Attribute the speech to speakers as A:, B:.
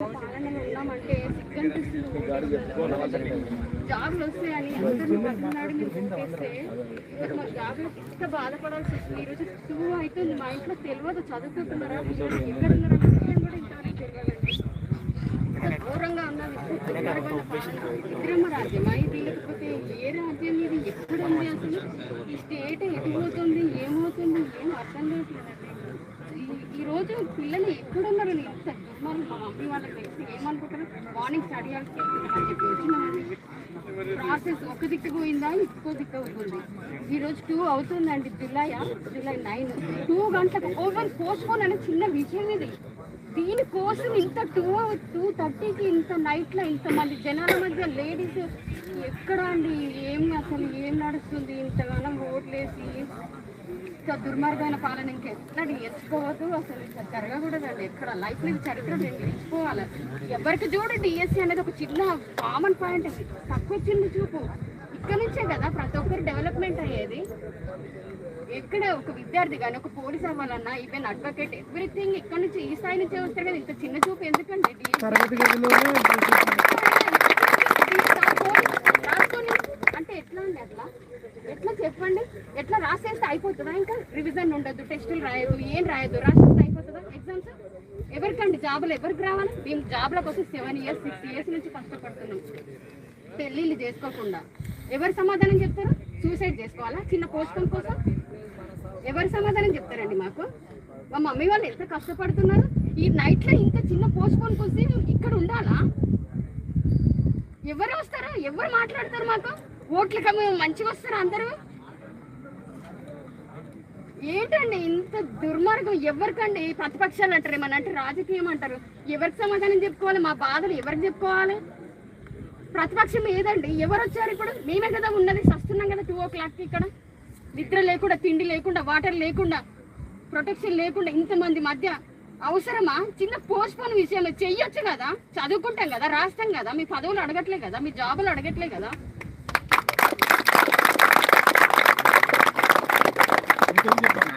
A: ఉన్నామంటే జాబ్లు వస్తాయని అందరినీ పట్టుకున్నాడు మీరు ఓటేస్తే మా జాబ్లు ఎంత బాధపడాల్సి వస్తుంది. ఈరోజు టూ అవుతుంది. మా ఇంట్లో తెలియదు చదువుతున్నారా ఎక్కడ ఉన్నారా విషయం కూడా ఇంతవరకు తెలియాలండి ఘోరంగా ఉన్నది విక్రమ రాజ్యమా ఇది లేకపోతే ఏ రాజ్యం ఇది? ఎక్కడ ఉంది అసలు? ఈ స్టేట్ ఎటు పోతుంది ఏమవుతుంది? ఏం అర్థం కావట్లేదండి ఈ- రోజు పిల్లలు ఎక్కడున్నారు అని మమ్మీ వాళ్ళకి తెలిసి ఏమనుకుంటారు మార్నింగ్ స్టడీ అవర్స్ చెప్పి వచ్చినామండి. ప్రాసెస్ ఒక దిక్కు పోయిందా ఇంకో దిక్కు పోయింది? ఈ రోజు టూ అవుతుందండి జులై జులై నైన్ టూ గంటలకు ఓవర్ పోస్ట్పోన్ అనే చిన్న విషయం ఇది. దీనికోసం ఇంత టూ టూ థర్టీకి ఇంత నైట్లో ఇంతమంది జనాల మధ్య లేడీస్ ఎక్కడ అండి? ఏం అసలు ఏం నడుస్తుంది? ఇంతగానం ఓట్లేసి దుర్మార్గమైన పాలన ఇంకా ఎట్లా నేర్చుకోవద్దు అసలు జరగకూడదండి. ఎక్కడ లైఫ్ మీద చరిత్ర నేర్చుకోవాలి. ఎవరికి చూడు డిఎస్సి అనేది ఒక చిన్న కామన్ పాయింట్ అది తక్కువ చిన్న చూపు. ఇక్కడ నుంచే కదా ప్రతి ఒక్కరు డెవలప్మెంట్ అయ్యేది. ఎక్కడ ఒక విద్యార్థి కానీ ఒక పోలీస్ అవ్వాలన్నా ఈవెన్ అడ్వకేట్ ఎవ్రీథింగ్ ఇక్కడ నుంచి ఈ స్థాయి నుంచే వస్తారు కదా. ఇంత చిన్న చూపు ఎందుకండి DSE?
B: తరగతి గదిలోనే
A: రాసుకొని అంటే ఎట్లా అండి అట్లా ఎట్లా చెప్పండి. ఎట్లా రాసేస్తే అయిపోతుందా ఇంకా? రివిజన్ ఉండదు టెస్టులు రాయదు ఏం రాయదు రాసేస్తే అయిపోతుందా ఎగ్జామ్స్ ఎవరికండి జాబులు? ఎవరికి రావాలి? మేము జాబ్ల కోసం సెవెన్ ఇయర్స్ సిక్స్ ఇయర్స్ నుంచి కష్టపడుతున్నాం. పెళ్ళిళ్ళు చేసుకోకుండా. ఎవరు సమాధానం చెప్తారు? సూసైడ్ చేసుకోవాలా? చిన్న పోస్టం కోసం? ఎవరు సమాధానం చెప్తారండి మాకు? మా మమ్మీ వాళ్ళు ఎంత కష్టపడుతున్నారు? ఈ నైట్లో ఇంత చిన్న పోస్ట్ పోన్ కోసం ఇక్కడ ఉండాలా? ఎవరు వస్తారు? ఎవరు మాట్లాడతారు మాకు? ఓట్లకి మంచిగా వస్తారా అందరూ? ఏంటండి ఇంత దుర్మార్గం? ఎవరికండి ప్రతిపక్షాలు అంటారు? ఏమన్నా అంటే రాజకీయం అంటారు. ఎవరికి సమాధానం చెప్పుకోవాలి? మా బాధలు ఎవరికి చెప్పుకోవాలి? ప్రతిపక్షం ఏదండి? ఎవరు వచ్చారు ఇప్పుడు? మేమే కదా ఉన్నది. సస్తున్నాం కదా టూ ఓ క్లాక్కి ఇక్కడ. నిద్ర లేకుండా తిండి లేకుండా వాటర్ లేకుండా ప్రొటెక్షన్ లేకుండా ఇంతమంది మధ్య అవసరమా? చిన్న పోస్ట్ పోన్ విషయంలో చెయ్యొచ్చు కదా. చదువుకుంటాం కదా. రాస్తాం కదా. మీ పదవులు అడగట్లే కదా. మీ జాబులు అడగట్లే కదా.
B: ఇంకేం చెప్పాలి